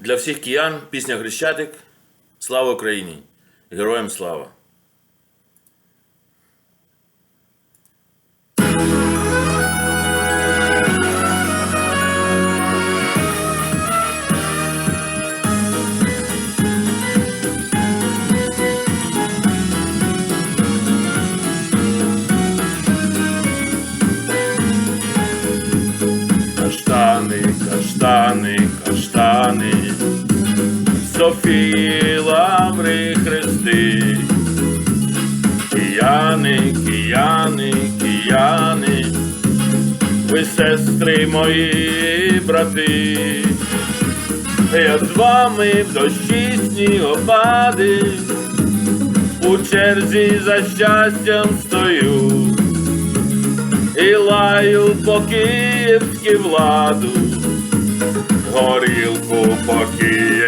Для всіх киян пісня Хрещатик. Слава Україні! Героям слава! Каштани, каштани, каштани, Софії лаври хрести, кияни, кияни, кияни, ви сестри мої брати, я з вами в дощі снігопади, у черзі за щастям стою і лаю по київськи владу, горілку по п'ю.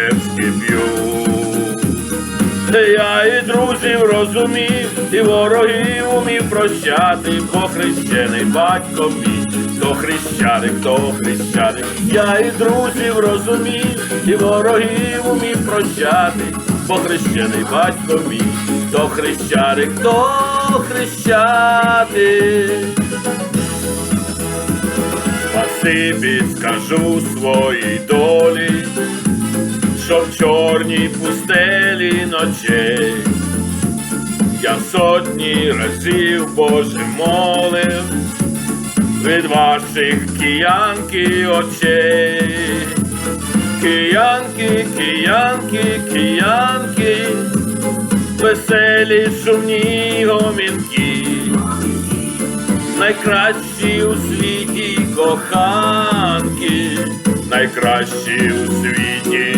Я і друзів розумів, і ворогів умів прощати, бо хрещений батько мій, то хрещаник, то хрещаник. Я і друзів розумів, і ворогів умів прощати, бо хрещений батько мій, то хрещаник, то хрещатик. Спасибі скажу своїй долі, що в чорній пустелі ночей я сотні разів Боже молив від ваших киянки очей. Киянки, киянки, киянки, веселі шумні гомінки найкращі у світі коханки, найкращі у світі.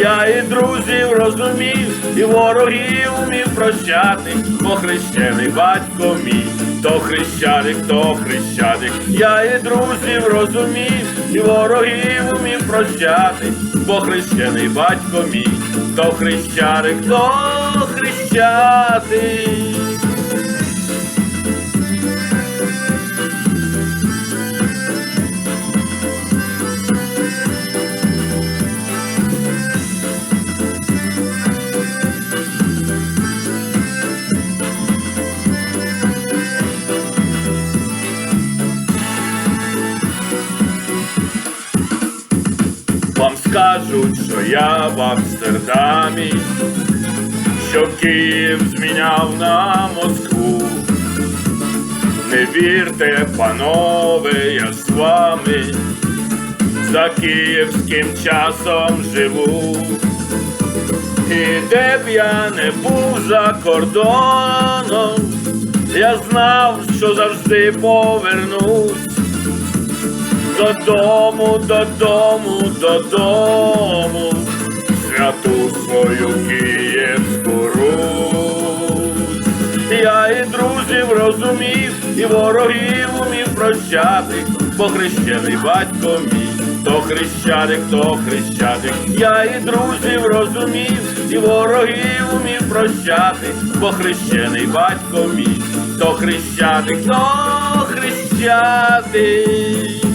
Я і друзів розумів, і ворогів умів прощати, бо хрещений батько мій, то хрещаник, то хрещаник. Я і друзів розумів, і ворогів умів прощати, бо хрещений батько мій, то хрещаник, то хрещатик. Скажуть, що я в Амстердамі, що Київ зміняв на Москву. Не вірте, панове, я з вами за київським часом живу. І де б я не був за кордоном, я знав, що завжди повернусь. Додому, додому, додому, святу свою Київську Русь. Я і друзів розумів, і ворогів умів прощати, бо хрещений батько мій, то хрещаник, то хрещаник. Я і друзів розумів, і ворогів умів прощати, бо хрещений батько мій, то хрещаник, то хрещатик.